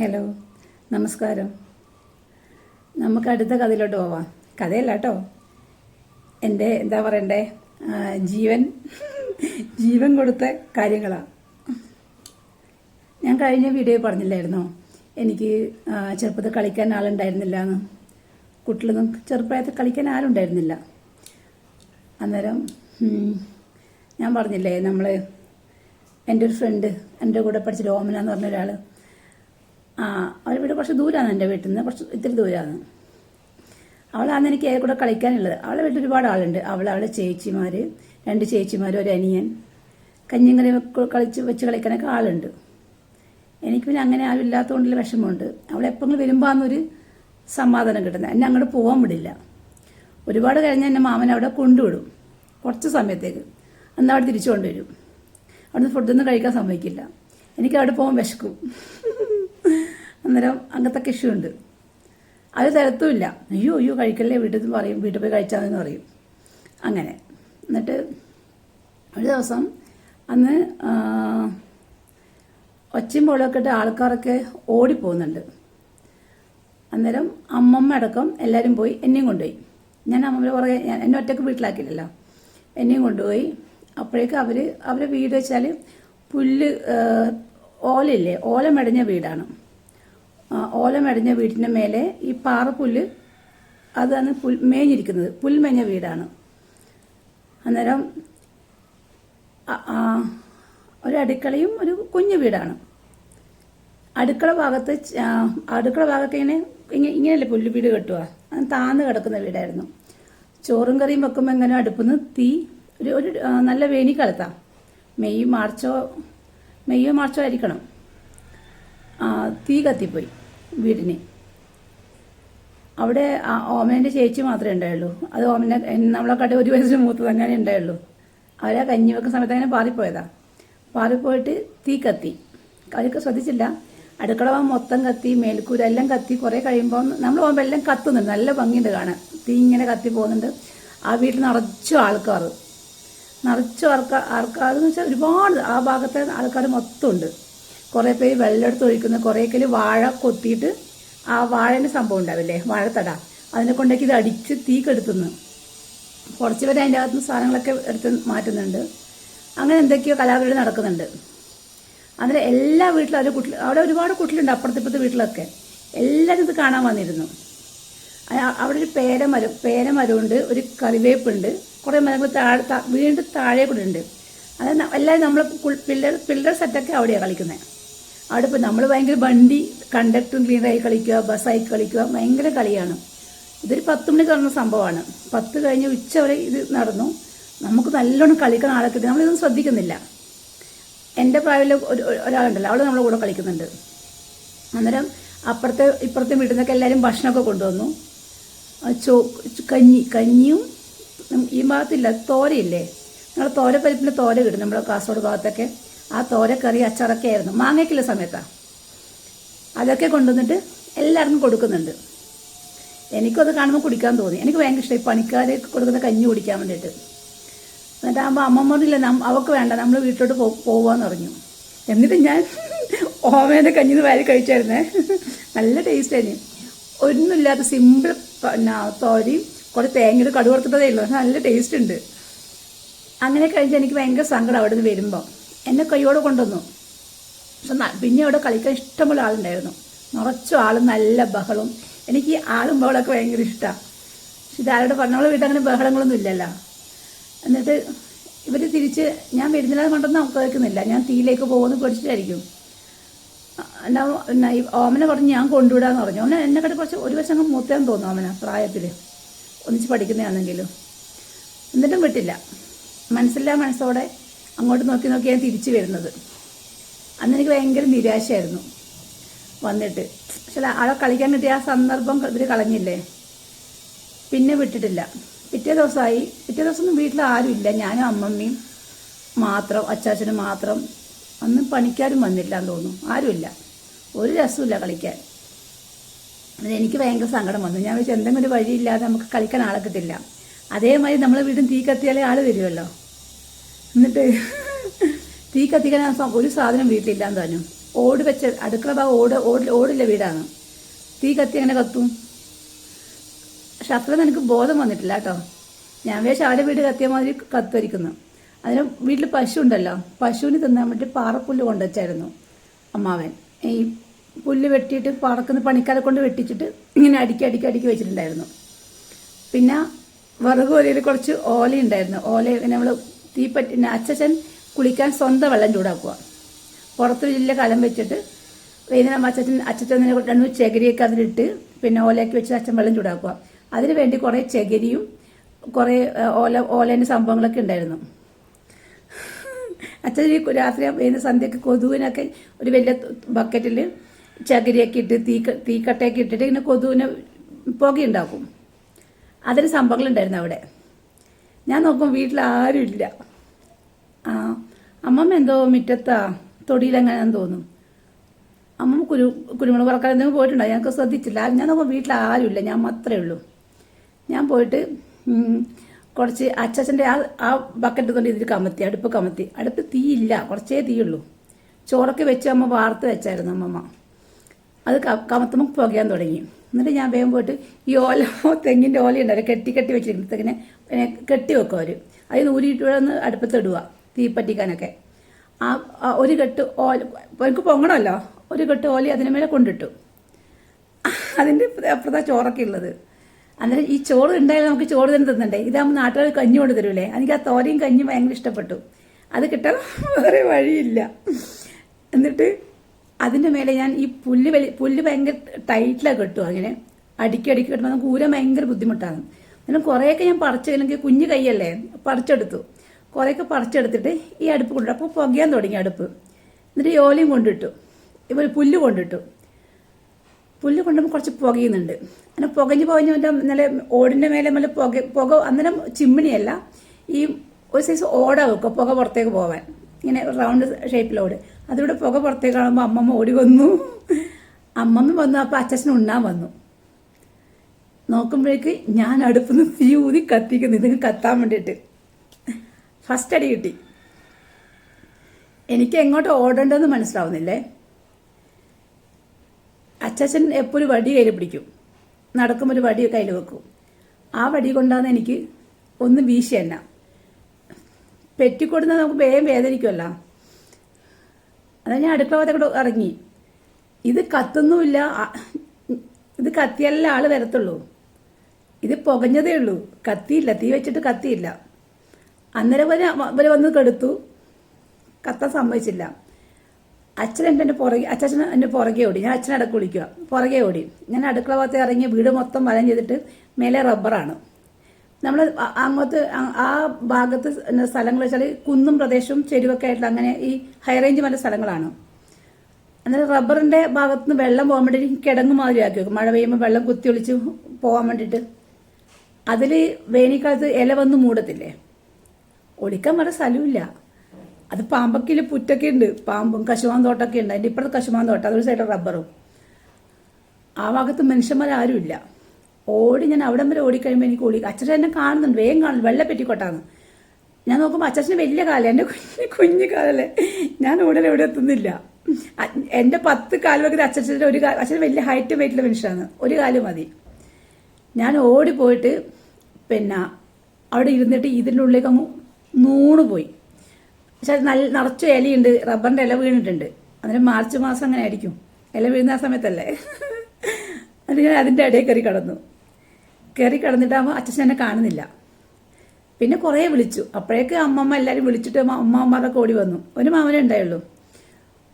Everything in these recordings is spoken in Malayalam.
ഹലോ നമസ്കാരം. നമുക്ക് അടുത്ത കഥയിലോട്ട് പോവാം. കഥയല്ല കേട്ടോ. എന്റെ എന്താ പറയണ്ടേ? ജീവൻ ജീവൻ കൊടുത്ത കാര്യങ്ങളാണ് ഞാൻ കഴിഞ്ഞ വീഡിയോ പറഞ്ഞില്ലായിരുന്നു? എനിക്ക് ചെറുപ്പത്തിൽ കളിക്കാൻ ആളുണ്ടായിരുന്നില്ല എന്ന് കുട്ടികളൊന്നും ചെറുപ്പത്തിൽ കളിക്കാൻ ആരുണ്ടായിരുന്നില്ല അന്നേരം ഞാൻ പറഞ്ഞില്ലേ നമ്മൾ എന്റെ ഒരു ഫ്രണ്ട് എന്റെ കൂടെ പഠിച്ച രോമന എന്ന് പറഞ്ഞ ഒരാൾ ആ അവരുടെ വീട് കുറച്ച് ദൂരമാണ് എന്റെ വീട്ടിൽ നിന്ന് കുറച്ച് ഇത്തിരി ദൂരമാണ് അവളാണ് എനിക്ക് ഏറെ കൂടെ കളിക്കാനുള്ളത്. അവളെ വീട്ടിൽ ഒരുപാട് ആളുണ്ട്. അവൾ അവളെ ചേച്ചിമാർ രണ്ട് ചേച്ചിമാർ ഒരു അനിയൻ. കഞ്ഞിങ്ങനെ കളിച്ച് വെച്ച് കളിക്കാനൊക്കെ ആളുണ്ട്. എനിക്ക് പിന്നെ അങ്ങനെ ആരും ഇല്ലാത്തതുകൊണ്ടുള്ള വിഷമമുണ്ട്. അവളെപ്പോഴും വരുമ്പോൾ അന്നൊരു സമാധാനം കിട്ടുന്നത്. എന്നെ അങ്ങോട്ട് പോകാൻ വിടില്ല. ഒരുപാട് കഴിഞ്ഞ് എന്റെ മാമൻ അവിടെ കൊണ്ടുവിടും. കുറച്ച് സമയത്തേക്ക്. അന്ന് അവിടെ തിരിച്ചു കൊണ്ടുവരും അവിടുന്ന് ഫുഡൊന്നും കഴിക്കാൻ സമ്മതിക്കില്ല. എനിക്ക് അവിടെ പോകാൻ വിശക്കും. അന്നേരം അങ്ങനത്തെ ഇഷ്യൂ ഉണ്ട്. അത് തരത്തുമില്ല. അയ്യോ അയ്യോ കഴിക്കല്ലേ? വീട്ടിൽ നിന്ന് പറയും വീട്ടിൽ പോയി കഴിച്ചാന്ന് പറയും. അങ്ങനെ. എന്നിട്ട് ഒരു ദിവസം അന്ന് ഒച്ചയും പോളൊക്കെ ഇട്ട് ആൾക്കാരൊക്കെ ഓടിപ്പോകുന്നുണ്ട്. അന്നേരം അമ്മമ്മ അടക്കം എല്ലാവരും പോയി എന്നെയും കൊണ്ടുപോയി. ഞാൻ അമ്മമ്മ പുറകെ ഞാൻ എന്നെ ഒറ്റയ്ക്ക് വീട്ടിലാക്കിയില്ലല്ലോ. എന്നെയും കൊണ്ടുപോയി. അപ്പോഴേക്കും അവർ അവരെ വീട് വെച്ചാൽ പുല്ല് ഓലയില്ലേ? ഓല മെടഞ്ഞ വീടാണ്. ആ, ഓല മെടഞ്ഞ വീടിന്റെ മേലെ ഈ പാറപ്പുല്ല് അതാണ് പുൽ മേഞ്ഞിരിക്കുന്നത്. പുൽമേഞ്ഞ വീടാണ്. അന്നേരം ഒരു അടുക്കളയും ഒരു കുഞ്ഞു വീടാണ്. അടുക്കള ഭാഗത്ത് അടുക്കള ഭാഗത്ത് ഇങ്ങനെ ഇങ്ങനെ ഇങ്ങനെയല്ലേ പുല്ല് വീട് കെട്ടുക? താന്ന് കിടക്കുന്ന വീടായിരുന്നു. ചോറും കറിയും വെക്കുമ്പോൾ എങ്ങനെ അടുപ്പുന്ന് തീ ഒരു ഒരു നല്ല വേനിക്കാലത്താ മെയ് മാർച്ചോ മെയ്യോ മാർച്ചോ ആയിരിക്കണം. തീ കത്തിപ്പോയി വീടിന്. അവിടെ ആ ഓമേന്റെ ചേച്ചി മാത്രമേ ഉണ്ടായുള്ളൂ. അത് ഓമനെ നമ്മളെ കട ഒരു വയസ്സിന് മൂത്തത് അങ്ങനെ ഉണ്ടായുള്ളൂ. അവരെ കഞ്ഞി വെക്കുന്ന സമയത്ത് അങ്ങനെ പാറിപ്പോയതാ. പാറിപ്പോയിട്ട് തീ കത്തി. അവർക്ക് ശ്രദ്ധിച്ചില്ല. അടുക്കള മൊത്തം കത്തി മേൽക്കൂര എല്ലാം കത്തി. കുറേ കഴിയുമ്പോൾ നമ്മൾ പോകുമ്പോൾ എല്ലാം കത്തുന്നുണ്ട്. നല്ല ഭംഗിയുണ്ട് കാണാൻ. തീ ഇങ്ങനെ കത്തി പോകുന്നുണ്ട്. ആ വീട്ടിൽ നിറച്ചു ആൾക്കാർ. നിറച്ചു ആൾക്കാർ ആൾക്കാർ എന്ന് വെച്ചാൽ ഒരുപാട്. ആ ഭാഗത്തെ ആൾക്കാർ മൊത്തം ഉണ്ട്. കുറേ പേര് വെള്ളം എടുത്ത് ഒഴിക്കുന്ന കുറേ കൽ വാഴ കൊത്തിയിട്ട് ആ വാഴേന്റെ സംഭവം ഉണ്ടാവില്ലേ? വാഴത്തട. അതിനെ കൊണ്ടേക്ക് ഇത് അടിച്ച് തീ കെടുത്തുന്നു. കുറച്ച് പേര് അതിന്റെ അകത്തുനിന്ന് സാധനങ്ങളൊക്കെ എടുത്ത് മാറ്റുന്നുണ്ട്. അങ്ങനെ എന്തൊക്കെയോ കലാപരിപാടി നടക്കുന്നുണ്ട്. അങ്ങനെ എല്ലാ വീട്ടിലും അവർ കുട്ടിൽ അവിടെ ഒരുപാട് കുട്ടിലുണ്ട് അപ്പുറത്തിപ്പുറത്തെ വീട്ടിലൊക്കെ. എല്ലാവരും ഇത് കാണാൻ വന്നിരുന്നു. അവിടെ ഒരു പേരമരം പേരമരമുണ്ട് ഒരു കറിവേപ്പുണ്ട് കുറേ മരങ്ങൾ താഴെ വീണ്ടും താഴെ കൂടെ ഉണ്ട്. അത് ന- എല്ലാവരും നമ്മൾ പിള്ളേർ പിള്ളേർ സെറ്റൊക്കെ അവിടെയാണ് കളിക്കുന്നത് അവിടെ ഇപ്പോൾ നമ്മൾ ഭയങ്കര വണ്ടി കണ്ടക്ടറും ക്ലീനറായി കളിക്കുക ബസ്സായി കളിക്കുക ഭയങ്കര കളിയാണ്. ഇതൊരു പത്ത് മണിക്ക് നടന്ന സംഭവമാണ്. പത്ത് കഴിഞ്ഞ് ഉച്ച വരെ ഇത് നടന്നു. നമുക്ക് നല്ലോണം കളിക്കുന്ന ആളെ കിട്ടി നമ്മളിതൊന്നും ശ്രദ്ധിക്കുന്നില്ല. എന്റെ പ്രായത്തിൽ ഒരു ഒരു- ഒരാളുണ്ടല്ലോ. അവൾ നമ്മളെ കൂടെ കളിക്കുന്നുണ്ട്. അന്നേരം അപ്പുറത്തെ ഇപ്പുറത്തെ വീട്ടിൽ നിന്നൊക്കെ എല്ലാവരും ഭക്ഷണമൊക്കെ കൊണ്ടുവന്നു. ചോ കഞ്ഞി കഞ്ഞിയും ഈ ഭാഗത്തില്ല തോരയില്ലേ? ഞങ്ങൾ തോരപ്പരിപ്പിന്റെ തോര കിട്ടും നമ്മുടെ കാസർഗോഡ് ഭാഗത്തൊക്കെ. ആ തോരക്കറി അച്ചാറൊക്കെ ആയിരുന്നു. മാങ്ങയ്ക്കുള്ള സമയത്താണ് അതൊക്കെ കൊണ്ടുവന്നിട്ട് എല്ലാവർക്കും കൊടുക്കുന്നുണ്ട്. എനിക്കത് കാണുമ്പോൾ കുടിക്കാൻ തോന്നി. എനിക്ക് ഭയങ്കര ഇഷ്ടമായി പണിക്കാരൊക്കെ കൊടുക്കുന്ന കഞ്ഞി കുടിക്കാൻ വേണ്ടിയിട്ട്. എന്നിട്ട് ആകുമ്പോൾ അമ്മ അവൾക്ക് വേണ്ട നമ്മൾ വീട്ടിലോട്ട് പോ പോവാന്ന് പറഞ്ഞു. എന്നിട്ട് ഞാൻ ഓമേന്റെ കഞ്ഞിന്ന് വാരി കഴിച്ചായിരുന്നേ. നല്ല ടേസ്റ്റ് ആയിരുന്നു. ഒന്നുമില്ലാത്ത സിമ്പിൾ പിന്നെ തോരയും കുറേ തേങ്ങയുടെ കടു ഉള്ളൂ. നല്ല ടേസ്റ്റ് ഉണ്ട്. അങ്ങനെ കഴിച്ചാൽ എനിക്ക് ഭയങ്കര സങ്കടം അവിടെ നിന്ന് വരുമ്പോൾ എന്നെ കൈയോടെ കൊണ്ടുവന്നു. പക്ഷെ പിന്നെ അവിടെ കളിക്കാൻ ഇഷ്ടമുള്ള ആളുണ്ടായിരുന്നു. നിറച്ചു ആളും നല്ല ബഹളവും എനിക്ക് ഈ ആളും ബഹളമൊക്കെ ഭയങ്കര ഇഷ്ടമാണ് പക്ഷെ ഇതാരോട് പറഞ്ഞ വീട്ടിൽ അങ്ങനെ ബഹളങ്ങളൊന്നും ഇല്ലല്ലോ. എന്നിട്ട് ഇവർ തിരിച്ച് ഞാൻ വരുന്നില്ലാതെ കൊണ്ടൊന്നും അവർക്ക് കേൾക്കുന്നില്ല. ഞാൻ തീയിലേക്ക് പോകുമെന്ന് പേടിച്ചിട്ടായിരിക്കും. എന്നാ പിന്നെ ഈ ഓമന പറഞ്ഞ് ഞാൻ കൊണ്ടുവിടാന്ന് പറഞ്ഞു. ഓമന എന്നെ കണ്ട് കുറച്ച് ഒരു വശം അങ്ങ് മൂത്തേന്ന് തോന്നുന്നു ഓമന പ്രായത്തിൽ ഒന്നിച്ച് പഠിക്കുന്നതാണെങ്കിലും. എന്നിട്ടും വിട്ടില്ല. മനസ്സില്ലാ മനസ്സോടെ അങ്ങോട്ട് നോക്കി നോക്കി ഞാൻ തിരിച്ചു വരുന്നത്. അന്ന് എനിക്ക് ഭയങ്കര നിരാശയായിരുന്നു. വന്നിട്ട്. പക്ഷെ ആളെ കളിക്കാൻ കിട്ടിയ ആ സന്ദർഭം ഇവർ കളഞ്ഞില്ലേ? പിന്നെ വിട്ടിട്ടില്ല. പിറ്റേ ദിവസമായി. പിറ്റേ ദിവസം വീട്ടിൽ ആരുമില്ല ഞാനും അമ്മമ്മയും മാത്രം അച്ചാച്ചനും മാത്രം. അന്ന് പണിക്കാരും വന്നില്ല എന്ന് തോന്നുന്നു ആരുമില്ല ഒരു രസമില്ല കളിക്കാൻ. എനിക്ക് ഭയങ്കര സങ്കടം വന്നു. ഞാൻ വെച്ചാൽ എന്തെങ്കിലും ഒരു വഴിയില്ലാതെ നമുക്ക് കളിക്കാൻ ആളെ കിട്ടില്ല. അതേമാതിരി നമ്മളെ വീടും തീ കത്തിയാലേ ആൾ വരുമല്ലോ എന്നിട്ട് തീ കത്തിക്കാൻ ഒരു സാധനം വീട്ടിലില്ലാന്ന് പറഞ്ഞു. ഓട് വെച്ച അടുക്കള ഭാഗം ഓട് ഓട് ഓടില്ല വീടാണ്. തീ കത്തി അങ്ങനെ കത്തും. പക്ഷെ അത്ര എനിക്ക് ബോധം വന്നിട്ടില്ല കേട്ടോ. ഞാൻ വേഷം അവരെ വീട് കത്തിയ മാതിരി കത്തുവരിക്കുന്നു അതിന് വീട്ടിൽ പശു ഉണ്ടല്ലോ. പശുവിന് തിന്നാൻ വേണ്ടി പാറപ്പുല്ല് കൊണ്ടുവച്ചായിരുന്നു അമ്മാവൻ. ഈ പുല്ല് വെട്ടിയിട്ട് പാറക്കുന്ന പണിക്കാരെ കൊണ്ട് വെട്ടിച്ചിട്ട് ഇങ്ങനെ അടുക്കി അടുക്കി അടുക്കി വെച്ചിട്ടുണ്ടായിരുന്നു. പിന്നെ വിറക് കുറച്ച് ഓല ഉണ്ടായിരുന്നു ഓല നമ്മൾ തീപ്പറ്റി അച്ഛൻ കുളിക്കാൻ സ്വന്തം വെള്ളം ചൂടാക്കുക. പുറത്ത് വലിയ കലം വെച്ചിട്ട് വൈകുന്നേരം അച്ഛൻ അച്ഛനെ രണ്ടു ചകിരിയൊക്കെ അതിലിട്ട് പിന്നെ ഓലയൊക്കെ വെച്ച് അച്ഛൻ വെള്ളം ചൂടാക്കുക. അതിന് വേണ്ടി കുറേ ചകിരിയും കുറേ ഓല ഓലേന്റെ സംഭവങ്ങളൊക്കെ ഉണ്ടായിരുന്നു. അച്ഛൻ ഈ രാത്രി വൈകുന്ന സന്ധ്യക്ക് കൊതുവിനൊക്കെ ഒരു വലിയ ബക്കറ്റിൽ ചകിരിയൊക്കെ ഇട്ട് തീ തീക്കട്ടയൊക്കെ ഇട്ടിട്ട് ഇങ്ങനെ കൊതുവിനെ പുകയുണ്ടാക്കും. അതിന് സംഭവങ്ങളുണ്ടായിരുന്നു അവിടെ. ഞാൻ നോക്കും വീട്ടിൽ ആരും ഇല്ല. ആ അമ്മമ്മ എന്തോ മുറ്റത്താ തൊടിയിലെങ്ങനെയാന്ന് തോന്നും. അമ്മമ്മ കുരു കുരുമുളക് പറക്കാൻ എന്തെങ്കിലും പോയിട്ടുണ്ടോ? ഞങ്ങൾക്ക് ശ്രദ്ധിച്ചില്ല. ഞാൻ നോക്കും വീട്ടിൽ ആരുമില്ല ഞാൻ മാത്രമേ ഉള്ളൂ. ഞാൻ പോയിട്ട് കുറച്ച് അച്ചാച്ചന്റെ ആ ആ ബക്കറ്റ് കൊണ്ട് ഇതിൽ കമത്തി അടുപ്പ് കമത്തി. അടുപ്പ് തീയില്ല. കുറച്ചേ തീയുള്ളൂ. ചോറൊക്കെ വെച്ച് അമ്മ വാർത്ത് വെച്ചായിരുന്നു അമ്മമ്മ. അത് കമത്തുമ്പോൾ പുകയാൻ തുടങ്ങി. എന്നിട്ട് ഞാൻ വേഗം പോയിട്ട് ഈ ഓല തെങ്ങിന്റെ ഓല ഉണ്ടാവും കെട്ടി കെട്ടി വെച്ചിരിക്കുന്നത്. തെങ്ങിനെ കെട്ടി വെക്കും അവർ അതിന് ഊരിയിട്ട് ഒന്ന് അടുപ്പത്ത് ഇടുക തീ ആ ഒരു കെട്ട് ഓല എനിക്ക് പൊങ്ങണമല്ലോ. ഒരു കെട്ട് ഓല അതിന് മേലെ കൊണ്ടിട്ടു. അതിന്റെ അപ്പുറത്താ ചോറൊക്കെ ഉള്ളത്. അന്നേരം ഈ ചോറ് ഉണ്ടായാലും നമുക്ക് ചോറ് തന്നെ തിന്നണ്ടേ? ഇതാകുമ്പോൾ നാട്ടുകാർ കഞ്ഞി കൊണ്ട് തരൂലേ? എനിക്ക് ആ തോരയും കഞ്ഞിയും ഭയങ്കര ഇഷ്ടപ്പെട്ടു. അത് കിട്ടാൻ വേറെ വഴിയില്ല. എന്നിട്ട് അതിന്റെ മേലെ ഞാൻ ഈ പുല്ല് വലി പുല്ല് ഭയങ്കര ടൈറ്റിലാണ് കെട്ടും അങ്ങനെ അടുക്കി അടുക്കി കെട്ടുമ്പോൾ നമുക്ക് ഊരാൻ ഭയങ്കര ബുദ്ധിമുട്ടാണ്. എന്നാലും കുറേയൊക്കെ ഞാൻ പറിച്ചു കുഞ്ഞ് കൈയല്ലേ പറിച്ചെടുത്തു. കുറേയൊക്കെ പറിച്ചെടുത്തിട്ട് ഈ അടുപ്പ് കൊണ്ടിട്ടു അപ്പോൾ പുകയാൻ തുടങ്ങി അടുപ്പ്. എന്നിട്ട് ഓലയും കൊണ്ടിട്ടു. ഇവർ പുല്ല് കൊണ്ടിട്ടു. പുല്ല് കൊണ്ടുമ്പോൾ കുറച്ച് പുകയുന്നുണ്ട്. അങ്ങനെ പുകഞ്ഞ് പുകഞ്ഞ് മറ്റേ നല്ല ഓടിന്റെ മേലെ നല്ല പുക പുക അന്നേരം ചിമ്മിണിയല്ല. ഈ ഒരു സൈസ് ഓട വെക്കുക പുക പുറത്തേക്ക് പോകാൻ ഇങ്ങനെ റൗണ്ട് ഷേപ്പിൽ ഓട് അതിലൂടെ പുക പുറത്തേക്ക് കാണുമ്പോൾ അമ്മമ്മ ഓടി വന്നു. അമ്മമ്മ വന്നു അപ്പോൾ അച്ഛനും ഉണ്ണാൻ വന്നു. നോക്കുമ്പോഴേക്ക് ഞാൻ അടുപ്പിൽ നിന്ന് തീ ഊതി കത്തിക്കുന്നു. ഇതിന് കത്താൻ വേണ്ടിയിട്ട്. ഫസ്റ്റ് അടി കിട്ടി. എനിക്ക് എങ്ങോട്ട് ഓടേണ്ടതെന്ന് മനസ്സിലാവുന്നില്ലേ? അച്ഛൻ എപ്പോഴും വടി കയ്യിൽ പിടിക്കും. നടക്കുമ്പോൾ ഒരു വടി കയ്യിൽ വെക്കും. ആ വടി കൊണ്ടാണ് എനിക്ക് ഒന്ന് വീശി തന്നെ പെറ്റിക്കൊടുന്ന നമുക്ക് വേഗം വേദനിക്കുമല്ലോ അതാ ഞാൻ അടുക്കള ഇറങ്ങി. ഇത് കത്തുന്നുമില്ല. ഇത് കത്തിയല്ല ആൾ വരത്തുള്ളൂ. ഇത് പുകഞ്ഞതേ ഉള്ളൂ. കത്തിയില്ല. തീ വെച്ചിട്ട് കത്തിയില്ല. അന്നേരം വരെ ഇവർ വന്ന് കെടുത്തു. കത്താൻ സമ്മതിച്ചില്ല. അച്ഛൻ എന്റെ പുറകെ അച്ഛൻ എന്റെ പുറകെ ഓടി. ഞാൻ അച്ഛൻ അടക്കം വിളിക്കുക പുറകെ ഓടി. ഞാൻ അടുക്കള ഭാഗത്ത് ഇറങ്ങി വീട് മൊത്തം വലം ചെയ്തിട്ട് മേലെ റബ്ബറാണ്. നമ്മൾ അങ്ങോട്ട് ആ- ഭാഗത്ത് സ്ഥലങ്ങൾ വെച്ചാൽ കുന്നും പ്രദേശവും ചെരുവൊക്കെ ആയിട്ടുള്ള അങ്ങനെ ഈ ഹൈ റേഞ്ച് മല സ്ഥലങ്ങളാണ്. അന്നേരം റബ്ബറിന്റെ ഭാഗത്ത് നിന്ന് വെള്ളം പോകാൻ വേണ്ടി കിടങ്ങ് മാതിരി ആക്കി വെക്കും. മഴ പെയ്യുമ്പോൾ വെള്ളം കുത്തി ഒളിച്ച് പോകാൻ വേണ്ടിയിട്ട്. അതിൽ വേനൽക്കാലത്ത് ഇല വന്ന് മൂടത്തില്ലേ? ഒളിക്കാൻ വേറെ സ്ഥലമില്ല അത് പാമ്പക്കിൽ പുറ്റൊക്കെ ഉണ്ട്. പാമ്പും കശുമാൻ തോട്ടൊക്കെ ഉണ്ട്. അതിന്റെ ഇപ്പുറത്ത് കശുമാൻ തോട്ടം. അതൊരു സൈഡ് റബ്ബറും. ആ ഭാഗത്ത് മനുഷ്യന്മാരാരും ഇല്ല ഓടി ഞാൻ അവിടം വരെ ഓടിക്കഴിയുമ്പോൾ എനിക്ക് ഓടി അച്ഛൻ എന്നെ കാണുന്നുണ്ട് വേഗം കാണുന്നു വെള്ള പെറ്റിക്കൊട്ടാന്ന്. ഞാൻ നോക്കുമ്പോൾ അച്ഛന് വലിയ കാലം എന്റെ കുഞ്ഞ് കുഞ്ഞു കാലല്ലേ. ഞാൻ ഉടനെ എവിടെ എത്തുന്നില്ല. എന്റെ പത്ത് കാൽ അച്ഛന്റെ ഒരു അച്ഛൻ വലിയ ഹൈറ്റ് വെയിറ്റുള്ള മനുഷ്യനാണ്. ഒരു കാൽ മതി. ഞാൻ ഓടിപ്പോയിട്ട് പിന്നെ അവിടെ ഇരുന്നിട്ട് ഇതിന്റെ ഉള്ളിലേക്ക് അങ്ങ് നൂണ് പോയി. പക്ഷെ അത് നല്ല നിറച്ചു ഇലയുണ്ട് റബ്ബറിന്റെ ഇല വീണിട്ടുണ്ട്. അന്നേരം മാർച്ച് മാസം അങ്ങനെ ആയിരിക്കും. ഇല വീഴുന്ന ആ സമയത്തല്ലേ? അത് ഞാൻ അതിന്റെ ഇടയിൽ കയറി കിടന്നു. കയറി കിടന്നിട്ടാകുമ്പോൾ അച്ഛൻ എന്നെ കാണുന്നില്ല. പിന്നെ കുറേ വിളിച്ചു. അപ്പോഴേക്ക് അമ്മമ്മ എല്ലാവരും വിളിച്ചിട്ട് അമ്മമാരൊക്കെ ഓടി വന്നു. ഒരു മാമനെ ഉണ്ടായുള്ളൂ.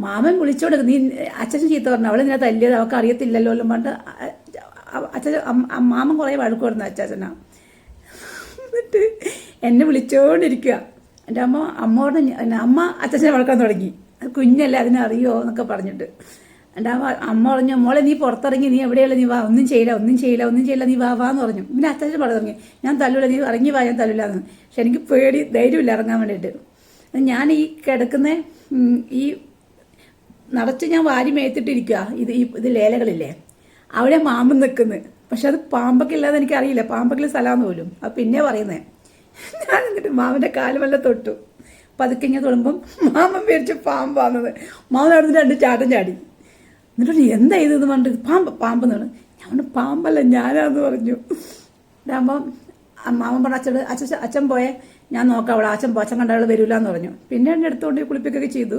മാമൻ വിളിച്ചോണ്ട് നീ അച്ഛൻ ചീത്ത പറഞ്ഞു. അവളെ നിന്നെ തല്ലിയത് അവൾക്ക് അറിയത്തില്ലല്ലോ എല്ലാം പറഞ്ഞിട്ട് അച്ഛൻ മാമൻ കുറേ വഴക്ക് പറഞ്ഞു അച്ചാച്ചനാ എന്നിട്ട് എന്നെ വിളിച്ചോണ്ടിരിക്കുക എന്റെ അമ്മ അമ്മ പറഞ്ഞ അമ്മ അച്ഛനെ വഴക്കാൻ തുടങ്ങി. കുഞ്ഞല്ലേ കുഞ്ഞല്ലേ അതിനറിയോ എന്നൊക്കെ പറഞ്ഞിട്ട്. എന്റെ അമ്മ പറഞ്ഞു മോളെ നീ പുറത്തിറങ്ങി നീ എവിടെയുള്ള നീ വാ ഒന്നും ചെയ്യില്ല ഒന്നും ചെയ്യില്ല ഒന്നും ചെയ്യില്ല നീ വാ വാന്ന് പറഞ്ഞു. പിന്നെ അച്ഛൻ പറഞ്ഞു തുടങ്ങി ഞാൻ തല്ലൂല നീ ഇറങ്ങി വാ ഞാൻ തല്ലൂല എന്ന്. പക്ഷെ എനിക്ക് പേടി ധൈര്യമില്ല ഇറങ്ങാൻ വേണ്ടിയിട്ട്. ഞാൻ ഈ കിടക്കുന്ന ഈ നടച്ച് ഞാൻ വാരി മേത്തിട്ടിരിക്കുക ഇത് ഈ ഇത് ലേലകളില്ലേ അവിടെ മാമ്പ് നിൽക്കുന്നത് പക്ഷെ അത് പാമ്പക്കില്ലാതെ എനിക്കറിയില്ല പാമ്പൊക്കെ സ്ഥലമാന്ന് പോലും. അത് പിന്നെ പറയുന്നേ ഞാൻ എന്നിട്ട് മാമന്റെ കാലുമെല്ലാം തൊട്ടു. പതുക്കെ ഇങ്ങനെ തൊടുമ്പം മാമൻ പേരിച്ച് പാമ്പാന്നത്. മാമൻ അവിടെ നിന്ന് രണ്ട് ചാട്ടം ചാടി. എന്നിട്ട് എന്താ ഇതെന്ന് പറഞ്ഞിട്ട് പാമ്പ് പാമ്പ് എന്നാണ്. ഞാൻ പാമ്പല്ല ഞാനാന്ന് പറഞ്ഞു. ഇതാകുമ്പം മാമൻ പറഞ്ഞ അച്ഛൻ അച്ഛൻ അച്ഛൻ പോയെ. ഞാൻ നോക്കാം അവളെ അച്ഛൻ അച്ഛൻ കണ്ട അവൾ വരില്ല എന്ന് പറഞ്ഞു. പിന്നെ എന്നെ എടുത്തുകൊണ്ട് കുളിപ്പിക്കുകയൊക്കെ ചെയ്തു.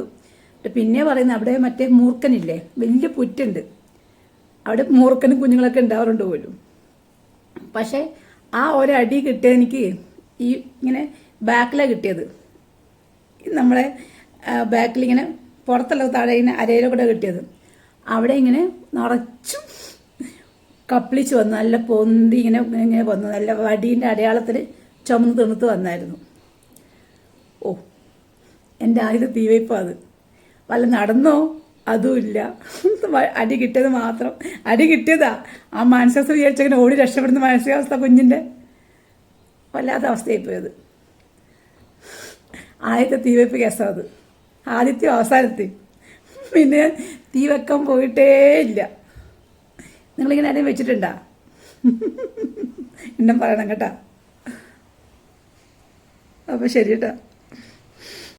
പിന്നെ പറയുന്നത് അവിടെ മറ്റേ മൂർക്കനില്ലേ വലിയ പുറ്റുണ്ട്. അവിടെ മൂർക്കനും കുഞ്ഞുങ്ങളൊക്കെ ഉണ്ടാവാറുണ്ട് പോലും. പക്ഷേ ആ ഒരടി കിട്ടിയ എനിക്ക് ഈ ഇങ്ങനെ ബാക്കിലാണ് കിട്ടിയത്. നമ്മളെ ബാക്കിൽ ഇങ്ങനെ പുറത്തുള്ള താഴെ ഇങ്ങനെ അരയിലൂടെ കിട്ടിയത്. അവിടെ ഇങ്ങനെ നിറച്ചും കപ്പിളിച്ച് വന്നു. നല്ല പൊന്തി ഇങ്ങനെ ഇങ്ങനെ വന്നു. നല്ല വടീന്റെ അടയാളത്തിൽ ചുമന്ന് തിണുത്ത് വന്നായിരുന്നു. ഓ എന്റെ ആദ്യത്തെ തീവയ്പ്പ് അത്. വല്ല നടന്നോ? അതുമില്ല അടി കിട്ടിയത് മാത്രം. അടി കിട്ടിയതാ. ആ മാനസികാവസ്ഥ വിചാരിച്ചങ്ങനെ ഓടി രക്ഷപ്പെടുന്ന മാനസികാവസ്ഥ കുഞ്ഞിന്റെ വല്ലാത്ത അവസ്ഥയായി പോയത്. ആദ്യത്തെ തീവയ്പ്പ് കേസാണ് അത്. ആദ്യത്തെ അവസാനത്തെ. പിന്നെ തീ വെക്കാൻ പോയിട്ടേ ഇല്ല. നിങ്ങളിങ്ങനെ ആരെയും വെച്ചിട്ടുണ്ടാ? എന്നും പറയണം കേട്ടാ. അപ്പോൾ ശരി കേട്ടോ.